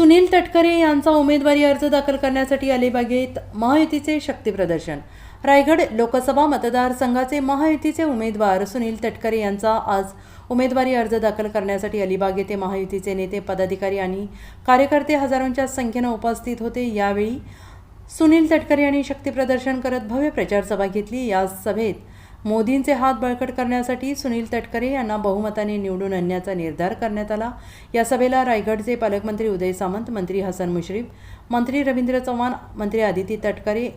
सुनील तटकरे यांचा उमेदवारी अर्ज दाखल करण्यासाठी अलिबागेत महायुतीचे शक्तीप्रदर्शन रायगड लोकसभा मतदारसंघाचे महायुतीचे उमेदवार सुनील तटकरे यांचा आज उमेदवारी अर्ज दाखल करण्यासाठी अलिबाग येथे महायुतीचे नेते पदाधिकारी आणि कार्यकर्ते हजारोंच्या संख्येनं उपस्थित होते. यावेळी सुनील तटकरे यांनी शक्तीप्रदर्शन करत भव्य प्रचारसभा घेतली. या सभेत मोदींचे हात बळकट करण्यासाठी सुनील तटकरे यांना बहुमताने निवडून आणण्याचा निर्धार करण्यात आला. या सभेला रायगडचे पालकमंत्री उदय सामंत मंत्री हसन मुश्रीफ मंत्री रवींद्र चव्हाण मंत्री आदिती तटकरे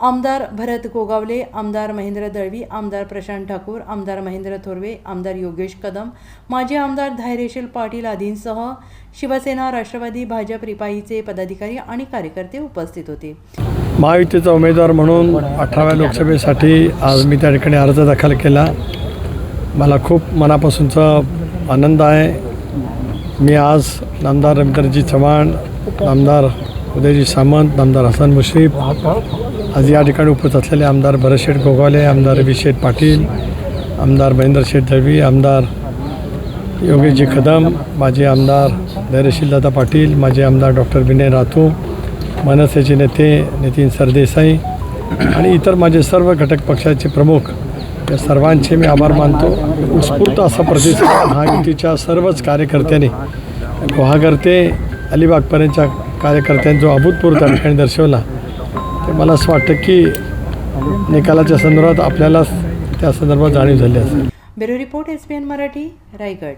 आमदार भरत गोगावले आमदार महेंद्र दळवी आमदार प्रशांत ठाकूर आमदार महेंद्र थोरवे आमदार योगेश कदम माजी आमदार धैर्यशील पाटील आदींसह शिवसेना राष्ट्रवादी भाजप रिपाईचे पदाधिकारी आणि कार्यकर्ते उपस्थित होते. महायुतीचा उमेदवार म्हणून अठराव्या लोकसभेसाठी आज मी त्या ठिकाणी अर्ज दाखल केला. मला खूप मनापासूनचा आनंद आहे. मी आज नामदार रवींद्रजी चव्हाण नामदार उदयजी सामंत नामदार हसन मुश्रीफ आज या ठिकाणी उपस्थित असलेले आमदार भरतशेठ गोगावले आमदार अभिषेक पाटील आमदार महेंद्र शेठ दळवी आमदार योगेशजी कदम माजी आमदार धैर्यशीलदादा पाटील माजी आमदार डॉक्टर विनय राथू मनसेचे नेते नितीन सरदेसाई आणि इतर माझे सर्व घटक पक्षाचे प्रमुख या सर्वांचे मी आभार मानतो. उत्स्फूर्त असा प्रतिसाद महायुतीच्या सर्वच कार्यकर्त्यांनी गुहागर ते अलिबागपर्यंतच्या कार्यकर्त्यांनी जो अभूतपूर्व त्या ठिकाणी दर्शवला ते मला असं वाटतं की निकालाच्या संदर्भात आपल्याला त्या संदर्भात जाणीव झाली असेल. Bureau report S Marathi Raigad.